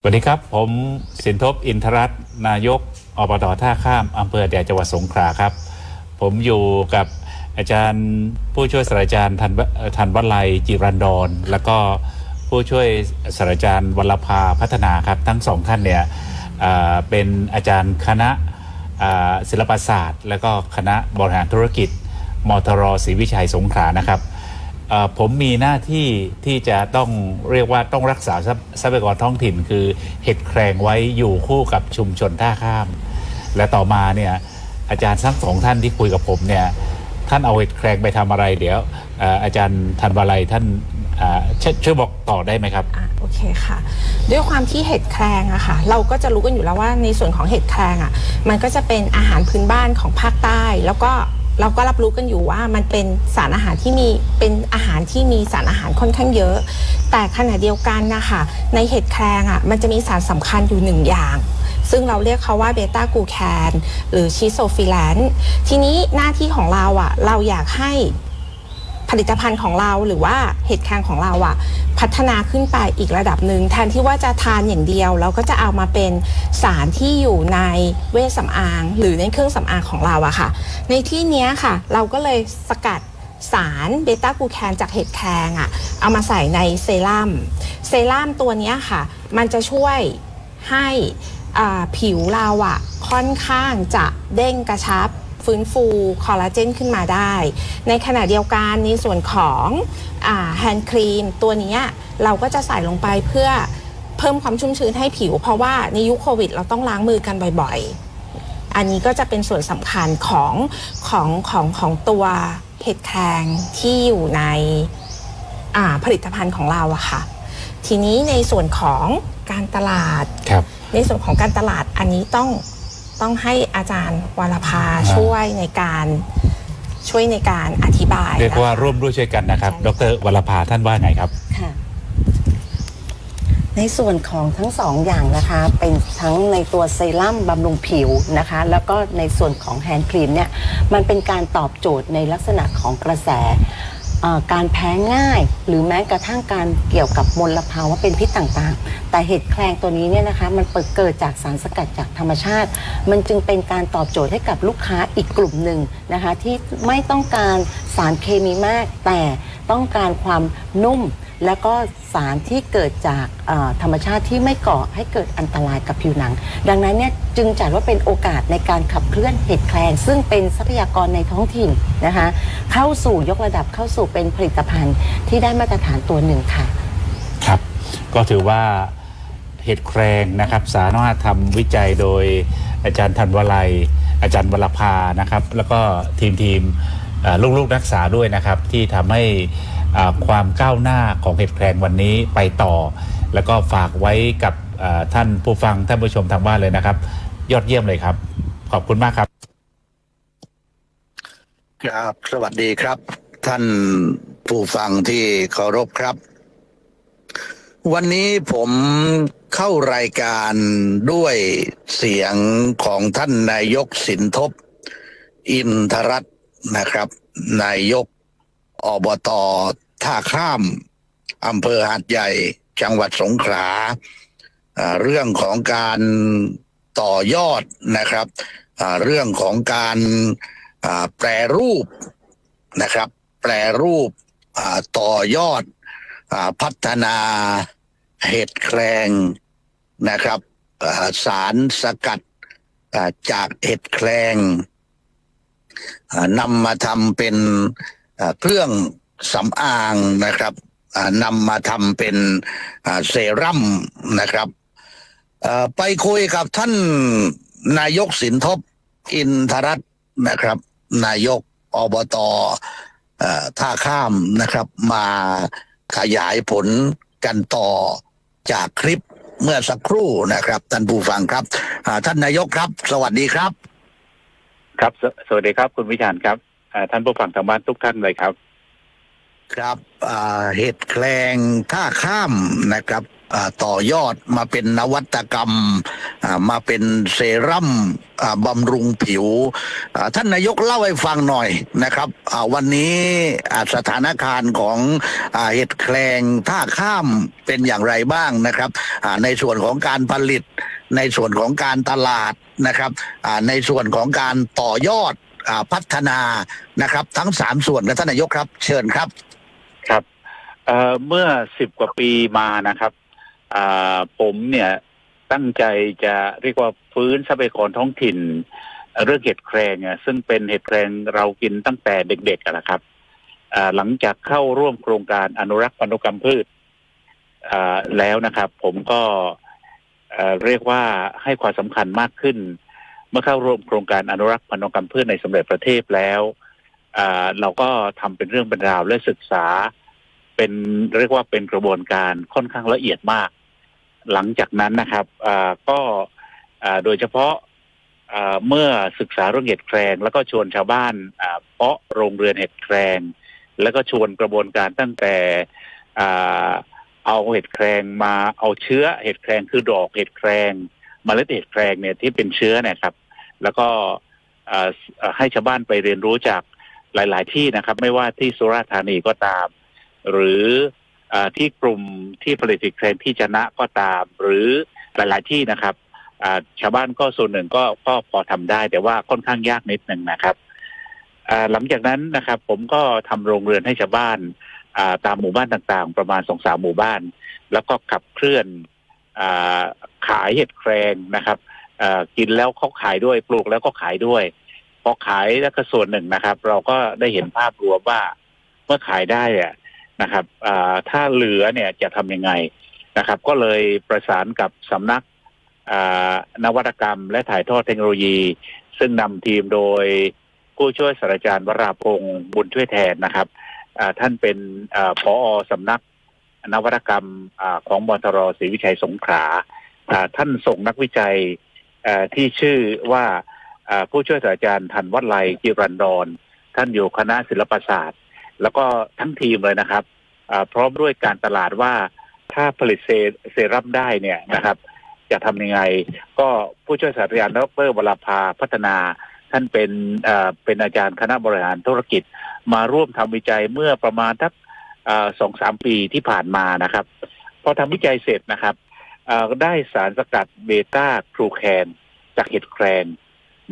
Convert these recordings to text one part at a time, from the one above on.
สวัสดีครับ ผมสินทบอินทรัตน์นายกอบตท่าข้ามอำเภอแดดจังหวัดสงขลาครับ ผมอยู่กับอาจารย์ผู้ช่วยศาสตราจารย์ทันวเอ่อทันวัลัยจิรันดร แล้วก็ผู้ช่วยศาสตราจารย์วรภาพัฒนาครับ ทั้งสองท่านเนี่ยเป็นอาจารย์คณะศิลปศาสตร์ แล้วก็คณะบริหารธุรกิจมทรศรีวิชัยสงขลานะครับ ผมมีหน้าที่ที่จะต้องเรียกว่าต้องรักษาทรัพยากรท้องถิ่น คือเห็ดแครงไว้อยู่คู่กับชุมชนท่าข้าม และต่อมาเนี่ยอาจารย์ทั้งสองท่านที่คุยกับผมเนี่ยท่านเอาเห็ดแครงไปทำอะไรเดี๋ยวอาจารย์ธันวาลัยท่านช่วยช่วยบอกต่อได้ไหมครับอโอเคค่ะ ด้วยความที่เห็ดแครงอะค่ะ เราก็จะรู้กันอยู่แล้วว่าในส่วนของเห็ดแครงอะมันก็จะเป็นอาหารพื้นบ้านของภาคใต้ แล้วก็ เราก็รับรู้กันอยู่ว่ามันเป็นสารอาหารที่มีเป็นอาหารที่มีสารอาหารค่อนข้างเยอะ แต่ขณะเดียวกันนะคะในเห็ดแครงอะมันจะมีสารสำคัญอยู่หนึ่งอย่างซึ่งเราเรียกเขาว่าเบต้ากูแคนหรือชิโซฟิแลนทีนี้หน้าที่ของเราอะเราอยากให้ ผลิตภัณฑ์ของเราหรือว่าเห็ดแครงของเราอะพัฒนาขึ้นไปอีกระดับหนึ่งแทนที่ว่าจะทานอย่างเดียว เราก็จะเอามาเป็นสารที่อยู่ในเวชสำอาง หรือในเครื่องสำอางของเราอะค่ะ ในที่นี้ค่ะ เราก็เลยสกัดสารเบต้ากูแคนจากเห็ดแครงอะเอามาใส่ในเซรั่มเซรั่มตัวนี้ค่ะ มันจะช่วยให้อ่าผิวเราอะค่อนข้างจะเด้งกระชับ ฟื้นฟูคอลลาเจนขึ้นมาได้ ในขณะเดียวกันในส่วนของแฮนด์ครีมตัวเนี้ยเราก็จะใส่ลงไปเพื่อเพิ่มความชุ่มชื้นให้ผิว เพราะว่าในยุคโควิด เราต้องล้างมือกันบ่อยๆ อันนี้ก็จะเป็นส่วนสำคัญของของของของตัวเห็ดแครงที่อยู่ในอ่าผลิตภัณฑ์ของเราอะค่ะ ทีนี้ในส่วนของการตลาดครับในส่วนของการตลาดอันนี้ต้อง ต้องให้อาจารย์วรภาอ่าช่วยในการช่วยในการอธิบายเรียกว่านะคะ ร่วมด้วยช่วยกันนะครับใช่ดรวรภาท่านว่าไงครับ ค่ะ ในส่วนของทั้งสองอย่างนะคะ เป็นทั้งในตัวเซรั่มบำรุงผิวนะคะ แล้วก็ในส่วนของแฮนด์ครีมเนี่ย มันเป็นการตอบโจทย์ในลักษณะของกระแสเอ่อ การแพ้ง่าย หรือแม้กระทั่งการเกี่ยวกับมลภาวะเป็นพิษต่างๆ แต่เห็ดแครงตัวนี้เนี่ยนะคะมันเกิดจากสารสกัดจากธรรมชาติ มันจึงเป็นการตอบโจทย์ให้กับลูกค้าอีกกลุ่มหนึ่งนะคะที่ไม่ต้องการสารเคมีมาก แต่ต้องการความนุ่ม แล้วก็สารที่เกิดจากเอ่อธรรมชาติที่ไม่ก่อให้เกิดอันตรายกับผิวหนัง ดังนั้นเนี่ยจึงจัดว่าเป็นโอกาสในการขับเคลื่อนเห็ดแคลงซึ่งเป็นทรัพยากรในท้องถิ่นนะคะเข้าสู่ยกระดับเข้าสู่เป็นผลิตภัณฑ์ที่ได้มาตรฐานตัวหนึ่งค่ะ ครับก็ถือว่าเห็ดแครงนะครับ สามารถทำวิจัยโดยอาจารย์ธันวลัย อาจารย์วรภานะครับ แล้วก็ทีมทีมเอ่อลูกๆนักศึกษาด้วยนะครับ ที่ทำให้ ความก้าวหน้าของเห็ดแครงวันนี้ไปต่อ แล้วก็ฝากไว้กับท่านผู้ฟังท่านผู้ชมทางบ้านเลยนะครับ ยอดเยี่ยมเลยครับ ขอบคุณมากครับ ครับสวัสดีครับ ท่านผู้ฟังที่เคารพครับ วันนี้ผมเข้ารายการด้วยเสียงของท่านนายกสินทบ อินทรัตน์นะครับ นายก อบตท่าข้ามอำเภอหาดใหญ่ จังหวัดสงขลาเรื่องของการต่อยอดนะครับเรื่องของการแปรรูปนะครับ แปรรูปต่อยอดพัฒนาเห็ดแครงนะครับสารสกัดจากเห็ดแครงนำมาทำเป็น เครื่องสำอางนะครับนำมาทำเป็นเซรั่มนะครับไปคุยกับท่านนายกสินทบอินทรัตน์นะครับ นายกอบตอท่าข้ามนะครับ มาขยายผลกันต่อจากคลิปเมื่อสักครู่นะครับท่านผู้ฟังครับท่านนายกครับ สวัสดีครับ ครับสสวัสดีครับคุณวิชาญครับ ท่านผู้ฟังทางบ้านทุกท่านเลยครับ ครับเห็ดแคลงท่าข้ามนะครับต่อยอดมาเป็นนวัตกรรมมาเป็นเซรั่มบำรุงผิว ท่านนายกเล่าให้ฟังหน่อยนะครับวันนี้สถานการณ์ของอเห็ดแครงท่าข้ามเป็นอย่างไรบ้างนะครับในส่วนของการผลิต ในส่วนของการตลาดนะครับในส่วนของการต่อยอด พัฒนานะครับ ทั้งสามส่วนนะท่านนายกครับ เชิญครับครับเเมื่อสิบกว่าปีมานะครับผมเนี่ยตั้งใจจะเรียกว่าฟื้นทรัพยากรท้องถิ่น เรื่องเห็ดแครงอะซึ่งเป็นเห็ดแครงเรากินตั้งแต่เด็กๆอะนะครับหลังจากเข้าร่วมโครงการอนุรักษ์พันธุกรรมพืชแล้วนะครับ ผมก็เรียกว่าให้ความสำคัญมากขึ้น เมื่อเข้าร่วมโครงการอนุรักษ์พันธุกรรมพืชในสมเด็จประเทศแล้วเราก็ทำเป็นเรื่องเป็นราวและศึกษา เป็นเรียกว่าเป็นกระบวนการค่อนข้างละเอียดมาก หลังจากนั้นนะครับก็โดยเฉพาะเมื่อศึกษาเรื่องเห็ดแครง แล้วก็ชวนชาวบ้านอ่าเพาะโรงเรือนเห็ดแครง แล้วก็ชวนกระบวนการตั้งแต่เอาเห็ดแครงมาเอาเชื้อเห็ดแครงคือดอกเห็ดแครง มเมล็ดเห็ดแครงเนี่ยที่เป็นเชื้อเนี่ยครับ แล้วก็ให้ชาวบ้านไปเรียนรู้จากหลาย ๆ ที่นะครับ ไม่ว่าที่สุราษฎร์ธานีก็ตาม หรืออที่กลุ่มที่ผลิตสินค้าที่ชนะก็ตาม หรือหลาย ๆ ที่นะครับชาวบ้านก็ส่วนหนึ่งก็ก็พอทำได้ แต่ว่าค่อนข้างยากนิดหนึ่งนะครับหลังจากนั้นนะครับ ผมก็ทำโรงเรือนให้ชาวบ้านตามหมู่บ้านต่าง ๆ ประมาณสองสามหมู่บ้าน แล้วก็ขับเคลื่อน ขายเห็ดแครงนะครับกินแล้วเขาขายด้วยปลูกแล้วก็ขายด้วยพอขายแล้วก็ส่วนหนึ่งนะครับ เราก็ได้เห็นภาพรวมว่าเมื่อขายได้อะนะครับถ้าเหลือเนี่ยจะทำยังไงนะครับ ก็เลยประสานกับสำนักนวัตกรรม และถ่ายทอดเทคโนโลยี ซึ่งนำทีมโดยผู้ช่วยศาสตราจารย์วราพงศ์บุญช่วยแทนนะครับท่านเป็นอาผอสำนัก นวัตกรรมอของมทรศรีวิชัยสงขลาท่านส่งนักวิจัยที่ชื่อว่าผู้ช่วยศาสตราจารย์ทันวัดไลจิรันดร ท่านอยู่คณะศิลปศาสตร์ แล้วก็ทั้งทีมเลยนะครับพร้อมด้วยการตลาดว่าถ้าผลิตเซรั่มได้เนี่ยนะครับ จะทำยังไง ก็ผู้ช่วยศาสตราจารย์ดรวราภาพัฒนา ท่านเป็นเป็นอาจารย์คณะบริหารธุรกิจ มาร่วมทำวิจัยเมื่อประมาณทัก สองสามปีที่ผ่านมานะครับ พอทำวิจัยเสร็จนะครับได้สารสกัดเบต้าครูแคนจากเห็ดแครง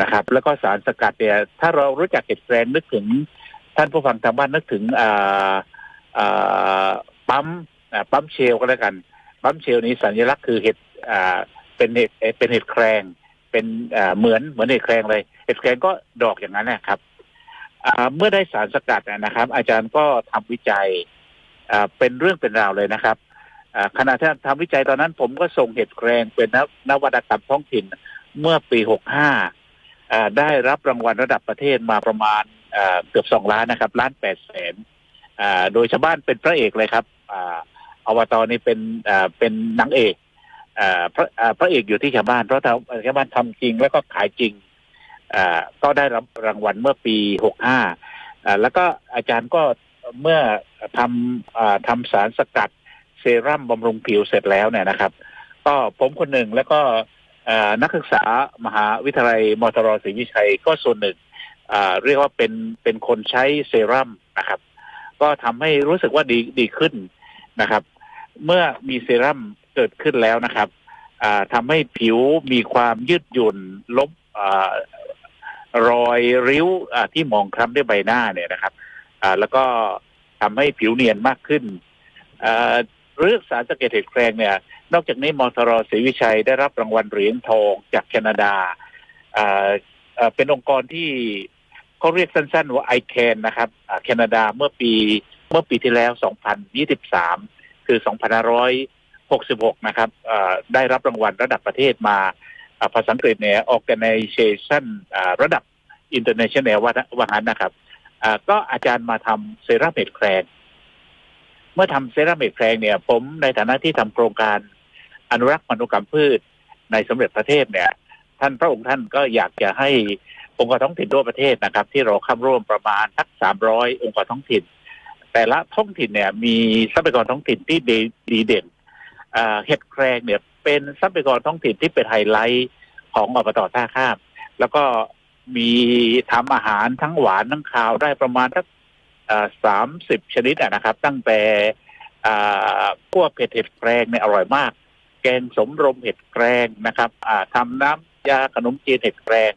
นะครับ แล้วก็สารสกัดเนี่ยถ้าเรารู้จักเห็ดแครงนึกถึง ท่านผู้ฟังทางบ้านนึกถึงปั๊มปั๊มเชลก็แล้วกัน ปั๊มเชลนี้สัญลักษณ์คือเห็ดเป็นเห็ดเป็นเห็ดแครงเป็นเหมือนเหมือนเห็ดแครงเลย เห็ดแครงก็ดอกอย่างนั้นนะครับเมื่อได้สารสกัดนะครับ อาจารย์ก็ทำวิจัย เป็นเรื่องเป็นราวเลยนะครับขณะที่ทำวิจัยตอนนั้น ผมก็ส่งเห็ดแครงเป็นนวนวัตกรรมท้องถิ่นเมื่อปี 65อ่าได้รับรางวัลระดับประเทศมาประมาณเกือบสองล้านนะครับ ล้านแปดแสนโดยชาวบ้านเป็นพระเอกเลยครับอ่าอบตนี่เป็นเป็นนางเอกพระพระเอกอยู่ที่ชาวบ้าน เพราะชาวบ้านทำจริงแล้วก็ขายจริงก็ได้รับรางวัลเมื่อปี 65อ่าแล้วก็อาจารย์ก็เมื่อ ทำทำสารสกัดเซรั่มบำรุงผิวเสร็จแล้วเนี่ยนะครับ ก็ผมคนหนึ่งแล้วก็นักศึกษามหาวิทยาลัยมตรศรีวิชัยก็ส่วนหนึ่งเรียกว่าเป็นเป็นคนใช้เซรั่มนะครับ ก็ทำให้รู้สึกว่าดีดีขึ้นนะครับ เมื่อมีเซรั่มเกิดขึ้นแล้วนะครับทำให้ผิวมีความยืดหยุ่นลบอรอยริ้วที่มองคล้ำด้วยใบหน้าเนี่ยนะครับแล้วก็ ทำให้ผิวเนียนมากขึ้นเรื่องสารสกัดเห็ดแครงเนี่ย นอกจากนี้มทรศรีวิชัยได้รับรางวัลเหรียญทองจากแคนาดาเเป็นองค์กรที่เขาเรียกสั้นๆว่า ICANN นะครับแคนาดาเมื่อปีเมื่อปีที่แล้ว 2023 คือ 2566 นะครับได้รับรางวัลระดับประเทศมาภาษาอังกฤษเนี่ย Organization ระดับ International ว่าว่างั้นนะครับ ก็อาจารย์มาทำเซรั่มเห็ดแครงเมื่อทำเซรั่มเห็ดแครงเนี่ย ผมในฐานะที่ทำโครงการอนุรักษ์พันธุกรรมพืชในสมเด็จพระเทพเนี่ย ท่านพระองค์ท่านก็อยากจะให้องค์กรท้องถิ่นทั่วประเทศนะครับ ที่เราเข้าร่วมประมาณทักสามร้อยองค์กรท้องถิ่น แต่ละท้องถิ่นเนี่ย มีทรัพยากรท้องถิ่นที่ดีดเด่นเห็ดแครงเนี่ย เป็นทรัพยากรท้องถิ่นที่เป็นไฮไลท์ของอบตท่าข้าม แล้วก็ มีทำอาหารทั้งหวานทั้งคาวได้ประมาณสักสามสิบชนิดอะนะครับ ตั้งแต่อ่าพวกเผ็ดเห็ดแกรงเนี่ยอร่อยมาก แกงสมรมเห็ดแกรงนะครับอ่าทำน้ำยาขนมจีนเห็ดแกรง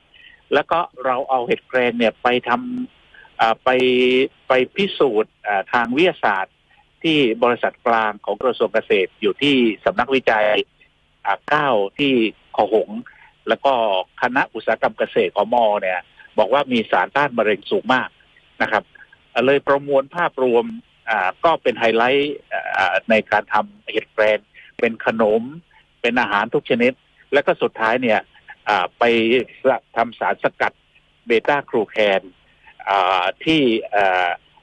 แล้วก็เราเอาเห็ดแกรงเนี่ยไปทำไปไปพิสูจน์ทางวิทยาศาสตร์ที่บริษัทกลางของกระทรวงเกษตรอยู่ที่สำนักวิจัยเก้าที่ขอหง แล้วก็คณะอุตสาหกรรมเกษตรของมอเนี่ย บอกว่ามีสารต้านมะเร็งสูงมากนะครับ เลยประมวลภาพรวมก็เป็นไฮไลท์ในการทำเห็ดแกรงเป็นขนม เป็นอาหารทุกชนิด แล้วก็สุดท้ายเนี่ยไปทำสารสกัดเบต้าครูแคนที่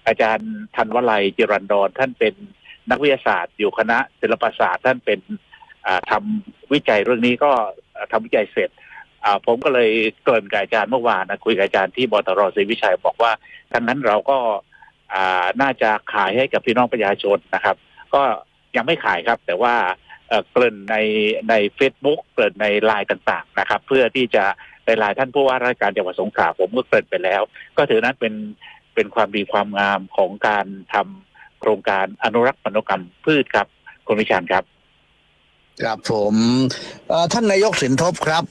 อาจารย์ธันวลัยจิรันดรท่านเป็นนักวิทยาศาสตร์ อยู่คณะศิลปศาสตร์ท่านเป็นทำวิจัยเรื่องนี้ก็ อ่าทำวิจัยเสร็จผมก็เลยเกริ่นกับอาจารย์เมื่อวานนะคุยกับอาจารย์ที่บตรศรีวิชัยบอกว่าทั้งนั้นเราก็น่าจะขายให้กับพี่น้องประชาชนนะครับ ก็ยังไม่ขายครับ แต่ว่าเกริ่นในใน Facebook เกริ่นในไลน์ต่างๆนะครับ เพื่อที่จะในไลน์ท่านผู้ว่าราชการจังหวัดสงขลาผมก็เกริ่นไปแล้ว ก็ถือนั้นเป็นเป็นความดีความงามของการทำโครงการอนุรักษ์พันธุกรรมพืชครับคุณวิชานครับ ครับผมท่านนายกสินทบครับ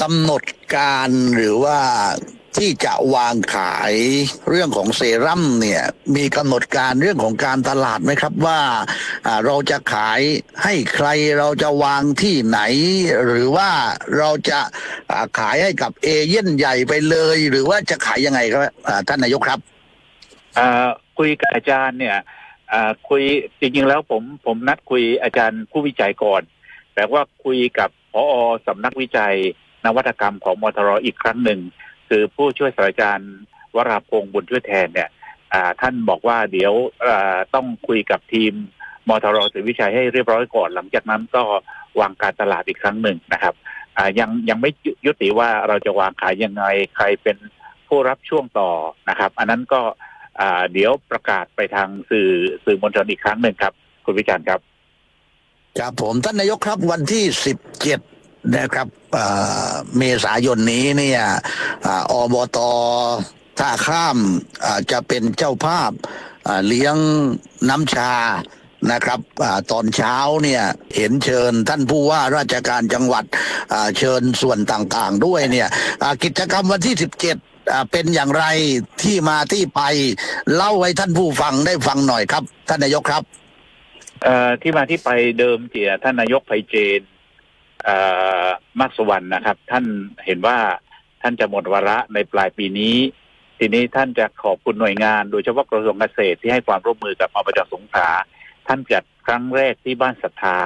กำหนดการหรือว่าที่จะวางขายเรื่องของเซรั่มเนี่ย มีกำหนดการเรื่องของการตลาดไหมครับว่าเราจะขายให้ใครเราจะวางที่ไหน หรือว่าเราจะขายให้กับเอเย่นใหญ่ไปเลย หรือว่าจะขายยังไงครับท่านนายกครับคุยกับอาจารย์เนี่ย คุยจริงๆแล้วผมผมนัดคุยอาจารย์ผู้วิจัยก่อน แต่ว่าคุยกับพอสำนักวิจัย นวัตกรรมของมทรอีกครั้งหนึ่ง คือผู้ช่วยศาสตราจารย์วราพงศ์บุญช่วยแทนเนี่ยอ่าท่านบอกว่าเดี๋ยวอ่าต้องคุยกับทีมมทรศรีวิชัยให้เรียบร้อยก่อน หลังจากนั้นก็วางการตลาดอีกครั้งหนึ่งนะครับอ่ายังยังไม่ยุติว่าเราจะวางขายยังไงใครเป็นผู้รับช่วงต่อนะครับ อันนั้นก็ เดี๋ยวประกาศไปทางสื่อสื่อมวลชนอีกครั้งหนึ่งครับ คุณวิจารณ์ครับครับผมท่านนายกครับวันที่สิบเจ็ดนะครับเอ่อเมษายนนี้เนี่ยอ่าอบตท่าข้ามอ่าจะเป็นเจ้าภาพอ่าเลี้ยงน้ำชานะครับอาตอนเช้าเนี่ยเห็นเชิญท่านผู้ว่าราชการจังหวัดอ่าเชิญส่วนต่างๆด้วยเนี่ยอ่ากิจกรรมวันที่สิบ เจ็ดเป็นอย่างไรที่มาที่ไป เล่าให้ท่านผู้ฟังได้ฟังหน่อยครับ ท่านนายกครับเอ่อที่มาที่ไปเดิมเจียท่านนายกไพเจนเอ่อมักสวรรณนะครับ ท่านเห็นว่าท่านจะหมดวาระในปลายปีนี้ ทีนี้ท่านจะขอบคุณหน่วยงาน โดยเฉพาะกระทรวงเกษตรที่ให้ความร่วมมือกับอบจสงขลาท่านจัดครั้งแรกที่บ้านศรัทธา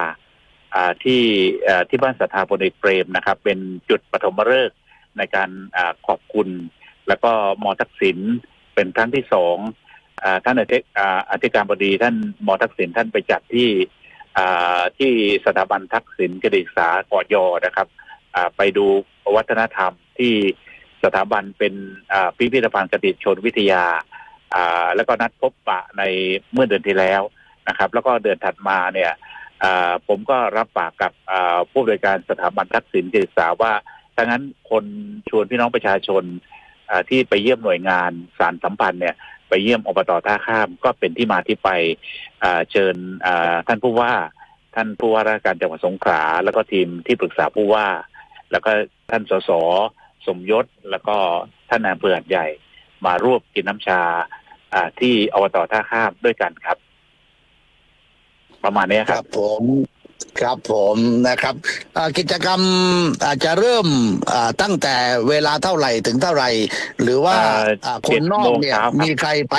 อ่าที่เอ่อที่บ้านศรัทธาพลเอกเปรมนะครับ เป็นจุดปฐมฤกษ์ในการอาขอบคุณ แล้วก็มอทักษิณเป็นครั้งที่สองท่านอธิการบดีท่านหมอทักษิณท่านไปจัดที่ที่สถาบันทักษิณกฤษศึกษากอยอนะครับไปดูวัฒนธรรมที่สถาบันเป็นพิพิธภัณฑ์กติชนวิทยา แล้วก็นัดพบปะในเมื่อเดือนที่แล้วนะครับ แล้วก็เดือนถัดมาเนี่ยผมก็รับปากกับผู้บริการสถาบันทักษิณกฤษศึกษาว่าถ้างั้นคนชวนพี่น้องประชาชน ที่ไปเยี่ยมหน่วยงานสารสัมพันธ์เนี่ยไปเยี่ยมอบตท่าข้ามก็เป็นที่มาที่ไปเชิญท่านผู้ว่า ท่านผู้ว่าราชการจังหวัดสงขลาแล้วก็ทีมที่ปรึกษาผู้ว่า แล้วก็ท่านสสสมยศแล้วก็ท่านนายอำเภอใหญ่ มาร่วมกินน้ำชาอ่าที่อบตท่าข้ามด้วยกันครับ ประมาณนี้ครัรับผม ครับผมนะครับอ่ากิจกรรมอาจจะเริ่มอ่าตั้งแต่เวลาเท่าไหร่ถึงเท่าไหร่ หรือว่าอ่าอ่าคนนอกเนี่ยเจ็ดโมงเช้าครับมีใครไป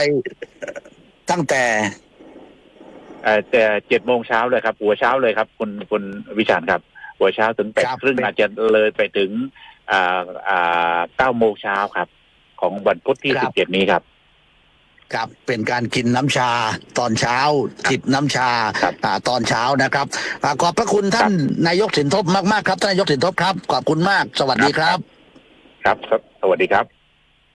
ตั้งแต่เอ่อแต่เจ็ดโมงเช้าเลยครับ หัวเช้าเลยครับ คุณคุณวิชาญครับ หัวเช้าถึงแปดครับครึ่งอาจจะเลยไปถึงอ่าอ่าเก้าโมงเช้าครับ ของวันพุธที่สิบเจ็ดนี้ครับ ครับเป็นการกินน้ำชาตอนเช้าจิบน้ำชาครับอ่าตอนเช้านะครับอ่าขอบพระคุณท่านนายกสินทบมากๆครับท่านนายกสินทบครับ ขอบคุณมาก สวัสดีครับครับ สวัสดีครับ